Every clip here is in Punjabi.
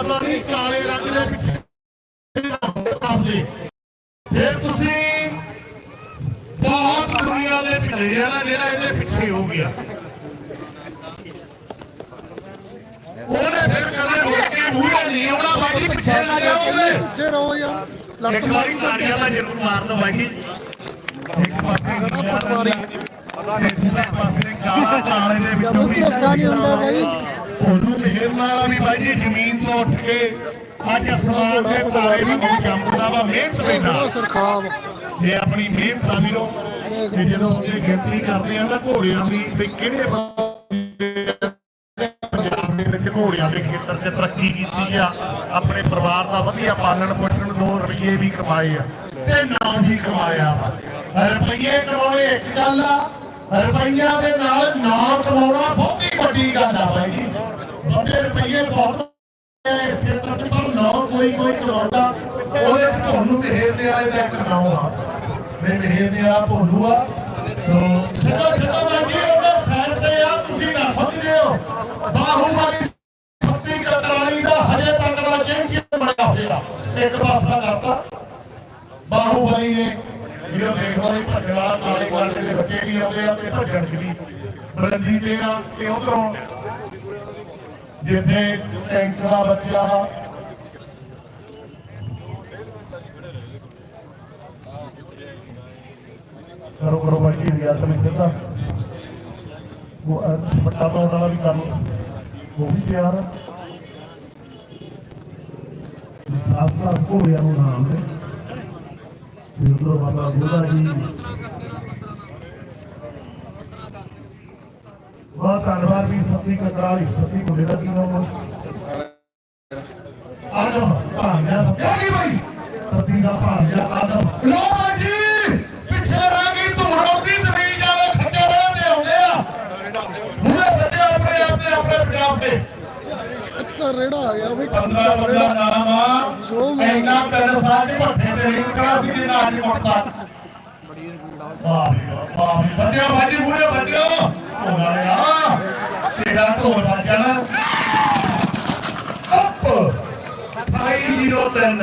ਮਤਲਬ ਨਹੀਂ ਕਾਲੇ ਰੰਗ ਦੇ ਪਿੱਛੇ ਜੀ। ਫਿਰ ਤੁਸੀਂ ਬਹੁਤ ਦੁਨੀਆ ਦੇ ਆ ਨਾ ਜਿਹੜਾ ਇਹਦੇ ਪਿੱਛੇ ਹੋ ਗਿਆ। ਉਹਨੇ ਫਿਰ ਕਦੇ ਮੁੜ ਕੇ ਮੂਹਰੇ ਨਹੀਂ ਆਉਣਾ ਬਾਕੀ ਪਿੱਛੇ ਲੱਗ ਜਾਓਗੇ ਪਿੱਛੇ ਰਹੋ ਯਾਰ ਲੱਤ ਵਾਰੀ ਤਾੜੀਆਂ ਦਾ ਜ਼ਰੂਰ ਮਾਰਨ ਬਾਈ। ਇੱਕ ਪਾਸੇ ਪਟਵਾਰੀ ਦੂਜੇ ਪਾਸੇ ਕਾਲਾ ਕਾਲੇ ਦੇ ਵਿੱਚੋਂ ਭਰੋਸਾ ਨਹੀਂ ਹੁੰਦਾ ਬਾਈ। ਉਹਨੂੰ ਮਿਹਰ ਨਾਲ ਵੀ ਬਾਈ ਜੀ ਜ਼ਮੀਨ ਉੱਠ ਕੇ ਅੱਜ ਅਸਮਾਨ ਦੇ ਤਾਰੇ ਨੂੰ ਜੰਮਦਾ ਵਾ ਮਿਹਨਤ ਦੇ ਨਾਲ। ਸਰਖਾਵ। ਇਹ ਆਪਣੀ ਮਿਹਨਤ ਦਾ ਵੀਰੋ ਤੇ ਜਦੋਂ ਇਹ ਗਿਣਤੀ ਕਰਦੇ ਆ ਨਾ ਘੋੜਿਆਂ ਦੀ ਵੀ ਕਿਹੜੇ ਘੋੜਿਆਂ ਦੇ ਖੇਤਰ 'ਚ ਤਰੱਕੀ ਕੀਤੀ ਆ ਆਪਣੇ ਪਰਿਵਾਰ ਦਾ ਵਧੀਆ ਪਾਲਣ ਪੋਸ਼ਣ ਦੋ ਰੁਪਏ ਵੀ ਕਮਾਏ ਆ ਤੇ ਨਾਮ ਵੀ ਕਮਾਇਆ ਵਾ। ਰੁਪਏ ਕਮਾਉਣੇ ਇੱਕ ਗੱਲ ਆ ਰੁਪਈਆਂ ਦੇ ਨਾਲ ਨਾਮ ਕਮਾਉਣਾ ਬਹੁਤੀ ਵੱਡੀ ਗੱਲ ਆ ਬਾਈ ਜੀ ਵੱਡੇ ਰੁਪਏ ਬਹੁਤ ਇਸ ਖੇਤਰ 'ਚ ਪਰ ਨਾ ਕੋਈ ਕੋਈ ਕਮਾਉਂਦਾ ਉਹਦੇ ਤੁਹਾਨੂੰ ਮਿਹਰ ਦੇ ਵਾਲੇ ਦਾ ਇੱਕ ਨਾਮ ਆ ਮੈਂ ਮਿਹਰ ਦੇ ਵਾਲਾ ਭੋਲੂ ਆ ਤੋ ਜਦੋਂ ਜਦੋਂ ਲੱਗੀ ਉਹਦੇ ਸਾਈਡ ਤੇ ਆ ਤੁਸੀਂ ਨਾ ਸਮਝਦੇ ਹੋ ਬਾਹੂਬਲੀ ਸੱਤੀ ਕਤਰਾਣੀ ਦਾ ਹਜੇ ਤੱਕ ਦਾ ਚੈਂਪੀਅਨ ਬਣਿਆ ਹੋਇਆ ਇੱਕ ਪਾਸਾ ਕਰਤਾ ਬਾਹੂਬਲੀ ਨੇ ਜਿਹੜਾ ਦੇਖੋ ਇਹ ਭੱਜਣ ਵਾਲਾ ਨਾਲੇ ਗੱਲ ਦੇ ਬੱਚੇ ਵੀ ਆਉਂਦੇ ਆ ਤੇ ਭੱਜਣ ਚ ਵੀ ਬਲੰਦੀ ਤੇ ਆ ਤੇ ਉਧਰੋਂ ਜਿੱਥੇ ਟੈਂਕ ਦਾ ਬੱਚਾ ਵਾ ਕਰੋ ਕਰੋ ਰਿਆਸਤ ਵਿੱਚ ਸਿੱਧਾ ਉਹ ਪੱਟਾ ਪਾਉਣ ਵਾਲਾ ਵੀ ਕਰ ਉਹ ਵੀ ਤਿਆਰ ਆ ਆਸ ਘੋੜਿਆਂ ਨੂੰ ਨਾਮ ਦੇ ਜਿੰਦਰੋ ਬਾਬਾ ਬੁੱਢਾ ਜੀ ਬਹੁਤ ਧੰਨਵਾਦ ਵੀ ਸਤੀ ਕਤਰਾਲੀ ਸਤੀ ਮੁੰਡੇ ਦਾ ਰੇੜਾ ਆ ਗਿਆ ਵੀ ਪੰਦਰਾਂ ਕੱਚਾ ਬੰਦਾ ਰੇੜਾ। Show match. ਇੰਨਾ ਪੈਰ ਸਾਡੇ ਭੱਠੇ ਤੇ ਕਰਾ ਸੀ ਨਾ ਅੱਜ ਮੁੜਦਾ? ਵਾਹ ਵਾਹ, ਬੱਜਿਓ ਬਾਜੀ ਮੂਹਰੇ ਬੱਜਿਓ ਉਹ ਵਾਲਿਆ ਤੇਰਾ ਢੋਲ ਵੱਜਣਾ ਅੱਪ। 203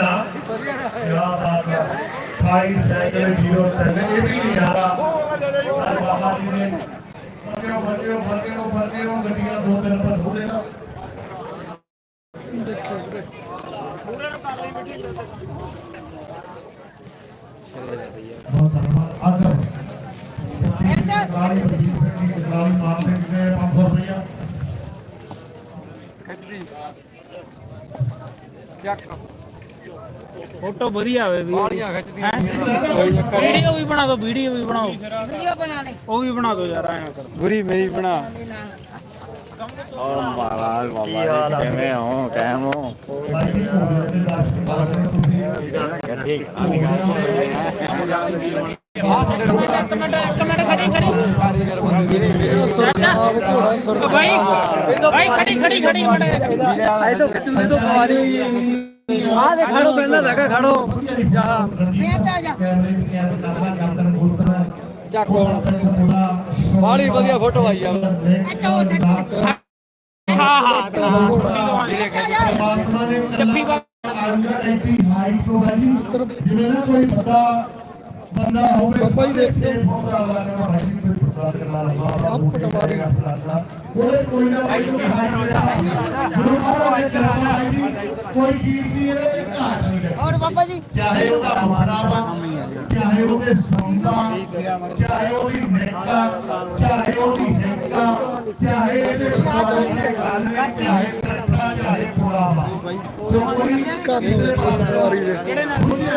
ਯਾ ਬਾਤ ਹੈ 203 ਇਹ ਵੀ ਨਹੀਂ ਆ ਰਹਾ ਅਰੇ ਬਾਬਾ ਜੀ ਨੇ ਬੱਜਿਓ ਬੱਜਿਓ ਬੱਜਿਓ ਬੱਜਿਓ ਗੱਡੀਆਂ ਦੋ ਤਿੰਨ ਪਰ ਥੋੜੇ ਨਾ ਦੇਖੋ ਵੀਰੇ ਬਹੁਤ ਧੰਨਵਾਦ ਆਦਰ ਗਾੜੀ ਗਾੜੀ ਮਾਰ ਦੇ 500 ਰੁਪਇਆ ਫੋਟੋ ਵਧੀਆ ਆਵੇ ਵੀ ਵੀਡੀਓ ਵੀ ਬਣਾ ਦਿਓ ਵੀਡੀਓ ਵੀ ਬਣਾਓ। ਵੀਡੀਓ ਬਣਾਣੇ ਉਹ ਵੀ ਬਣਾ ਦਿਓ ਯਾਰ ਐਂ ਕਰੋ। ਬੁਰੀ ਮੇਰੀ ਬਣਾ। ਔਰ ਮਹਾਰਾਜ ਬਾਬਾ ਜੀ ਕਿਵੇਂ ਹੋ? ਕਾਇਮ ਹੋ? ਠੀਕ ਇੱਕ ਮਿੰਟ ਇੱਕ ਮਿੰਟ ਘੋੜਾ ਭਾਈ ਭਾਈ ਖੜੀ ਖੜੀ ਖੜੀ ਆਏ ਤਾਂ ਤੁਸੀਂ ਤੋਂ ਪਵਾਰੀ ਆ ਦੇ ਖੜੋ ਪਹਿਲਾਂ ਲਗਾ ਖੜੋ ਮੈਂ ਤਾਂ ਜਾ ਚੱਕ ਬਾੜੀ ਵਧੀਆ ਫੋਟੋ ਆਈ ਆ ਹਾਂ ਹਾਂ ਪਰਮਾਤਮਾ ਨੇ ਜੱਫੀ ਐਂਟੀ ਹਾਈਟ ਤੋਂ ਬਾਜੀ ਜਿਵੇਂ ਨਾ ਕੋਈ ਬੰਦਾ ਬੰਦਾ ਹੋਵੇ ਬਾਬਾ ਜੀ ਲਗਾ ਆਪ ਪਟਵਾਰੀ। ਕੋਈ ਨਾ ਕੋਈ ਨੂੰ ਕੋਈ ਚੀਜ਼ ਦੀ ਇਹਦੇ ਘਾਟ ਨਹੀਂ ਔਰ ਬਾਬਾ ਜੀ। ਚਾਹੇ ਉਹਦਾ ਮਾਰਾ ਵਾ ਚਾਹੇ ਉਹਦੇ ਸੌਂਦਾ ਚਾਹੇ ਉਹਦੀ ਨਿੱਕਾ ਚਾਹੇ ਉਹਦੀ ਨਿੱਕਾ ਚਾਹੇ ਇਹਦੇ ਚਾਹੇ ਚਾਹੇ ਕੱਟਾ ਚਾਹੇ ਪੂਰਾ ਵਾ ਸੋ ਕੋਈ ਘਰ ਦੇ ਪਟਵਾਰੀ ਦੇ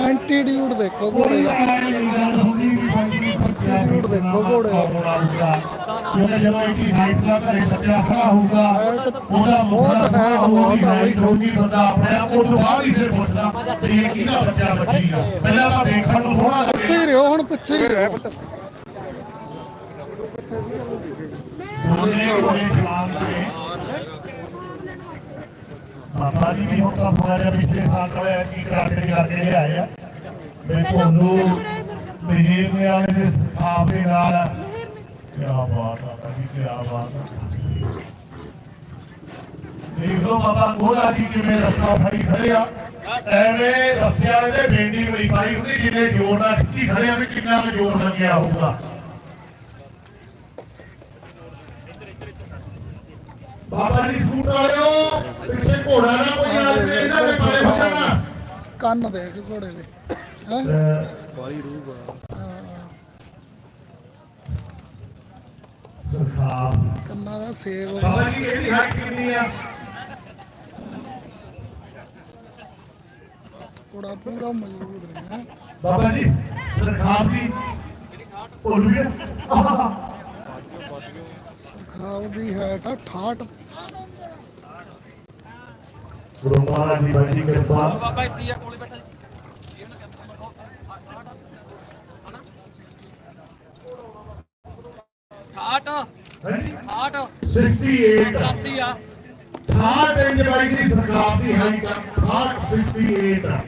ਐਂਟੀਟਿਊਡ ਦੇਖੋ ਘੋੜੇ ਦਾ ਐਂਟੀਟਿਊਡ ਦੇਖੋ ਘੋੜੇ ਦਾ। ਕਿਉਂਕਿ ਜਦੋਂ ਇੱਕ ਹਾਈਟ ਦਾ। ਘਰੇ ਬੱਚਾ ਖੜਾ ਹੋਊਗਾ ਉਹਦਾ ਬਹੁਤ height ਬਹੁਤ ਆ ਬਈ। ਕਿਉਂਕਿ ਬੰਦਾ ਆਪਣੇ ਆਪ ਉਹ ਤੋਂ ਬਾਅਦ ਹੀ ਫਿਰ ਪੁੱਛਦਾ ਵੀ ਇਹ ਕਿਹਦਾ ਬੱਚਾ ਬੱਚੀ ਆ? ਪਹਿਲਾਂ ਤਾਂ ਦੇਖਣ ਨੂੰ ਸੋਹਣਾ ਪਿੱਛੇ ਹੀ ਰਹੋ ਹੁਣ ਪਿੱਛੇ ਹੀ ਰਹੋ ਬੜੇ ਜਵਾਨ ਨੇ ਬਾਬਾ ਜੀ ਵੀ ਹੁਣ ਤਾਂ ਫੁਆਰਿਆ ਪਿਛਲੇ ਸਾਲ ਕਰਿਆ ਕੀ ਕਰਕੇ ਕਰਕੇ ਲਿਆਏ ਆ। ਮੈਂ ਤੁਹਾਨੂੰ ਮਹੀਰ ਦੇ ਵਾਲੇ ਦੇ ਸਥਾਪ ਦੇ ਨਾਲ ਕੀ ਬਾਤ ਆ ਭਾਜੀ ਕੀ ਬਾਤ ਆ। ਦੇਖ ਲਓ ਬਾਬਾ ਕੋਲਾ ਜੀ ਕਿਵੇਂ ਰਸਤਾ ਫੜੀ ਖੜੇ ਆ ਐਵੇਂ ਰਸਿਆਂ ਵਾਲੇ ਦੇ ਬੇਂਡੀ ਬੜੀ ਪਾਈ ਹੁੰਦੀ ਜਿੰਨੇ ਜ਼ੋਰ ਨਾਲ ਖਿੱਚੀ ਖੜੇ ਆ ਵੀ ਕਿੰਨਾ ਕੁ ਜ਼ੋਰ ਲੱਗਿਆ ਹੋਊਗਾ। ਬਾਬਾ ਜੀ ਸਕੂਟ ਵਾਲਿਓ। ਪਿੱਛੇ ਘੋੜਾ ਨਾ ਕੋਈ ਆ ਜਾਵੇ ਇਹਨਾਂ ਦੇ ਕੰਨ ਦੇਖ ਘੋੜੇ ਦੇ। ਹੈ? ਸਰਕਾਰ ਕੰਨਾਂ ਦਾ ਸੇਵ ਬਾਬਾ ਜੀ ਇਹਦੀ ਹਾਈਟ ਕਿੰਨੀ ਆ? ਘੋੜਾ ਪੂਰਾ ਮਜ਼ਬੂਤ ਨੇ ਹੈਂ। ਬਾਬਾ ਜੀ ਸਰਕਾਰ ਦੀ ਭੁੱਲ ਗਏ। ਖਾਉ ਦੀ ਹੈ ਤਾਂ 68 ਗੁਰੂ ਮਹਾਰਾਜ ਦੀ ਬੜੀ ਕਿਰਪਾ। ਬਾਬਾ ਇੱਥੇ ਆ ਕੋਲੇ ਬੈਠਾ ਠਾਟ ਹਾਂਜੀ ਠਾਟ 68 80 ਆ। ਥਾਟ ਇੰਜ ਬਾਈ ਦੀ ਸਰਕਾਰ ਦੀ ਹਾਈਟ ਥਾਟ 68 ਆ।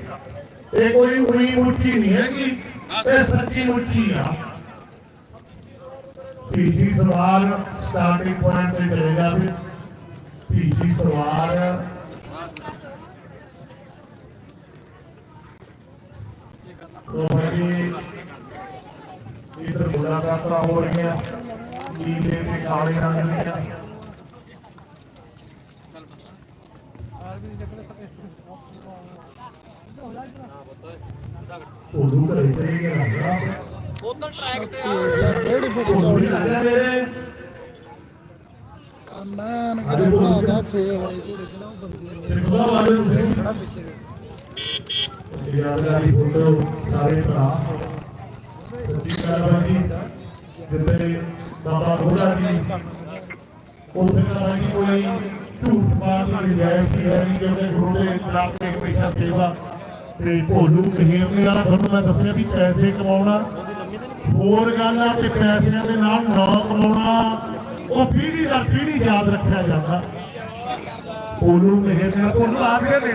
ਇਹ ਕੋਈ ਉਨੀ ਉੱਚੀ ਨਹੀਂ ਹੈਗੀ। ਇਹ ਸੱਚੀ ਉੱਚੀ ਆ। ਤੀਜੀ ਸਵਾਲ ਸਟਾਰਟਿੰਗ ਪੁਆਇੰਟ ਤੇ ਚਲੇ ਜਾਵੇ ਤੀਜੀ ਸਵਾਲ ਉਹ ਜੀ ਇਧਰ ਮੁਲਾਕਾਤਾਂ ਹੋ ਰਹੀਆਂ ਨੀਲੇ ਤੇ ਕਾਲੇ ਰੰਗ ਦੀਆਂ ਉਦੋਂ ਘਰੇ ਚਲੇ ਗਿਆ ਉਧਰ ਟਰੈਕ ਤੇ ਤੇ ਡੇਢ ਫੁੱਟ ਚੌੜੀ ਲੱਗਦਾ ਮੇਰੇ ਕੰਨਾਂ ਨੂੰ ਕਿਹੜੇ ਬਣਾਦਾ ਸੇਵ ਉਹ ਸਿੱਖਦਾ ਵਾਲੇ ਤੁਸੀਂ ਯਾਦਗਾਰੀ ਫੋਟੋ ਸਾਰੇ ਭਰਾ। ਸੱਚੀ ਕਾਰਵਾਈ ਜਿੱਤੇ ਬਾਬਾ ਗੋੜਾ ਜੀ ਉਹ ਫਿਕਰਾਂ ਕੋਈ ਝੂਠ ਮਾਰ ਨਹੀਂ ਜਾਇ ਨਹੀਂ ਜਿਹੜੇ ਗੁਰੂ ਦੇ ਖਿਲਾਫ ਤੇ ਪੈਸਾ ਸੇਵਾ ਤੇ ਭੋਲੂ ਮਹੀਰਨੇ ਵਾਲਾ ਤੁਹਾਨੂੰ ਮੈਂ ਦੱਸਿਆ ਵੀ ਪੈਸੇ ਕਮਾਉਣਾ, ਹੋਰ ਗੱਲ ਆ ਤੇ ਪੈਸਿਆਂ ਦੇ ਨਾਲ ਨਾ ਕਮਾਉਣਾ, ਉਹ ਪੀੜੀ ਦਾ ਪੀੜੀ ਯਾਦ ਰੱਖਿਆ ਜਾਂਦਾ। ਭੋਲੂ ਮਹੀਰਨੇ ਵਾਲਾ ਤੁਹਾਨੂੰ ਆਖਦੇ ਨੇ।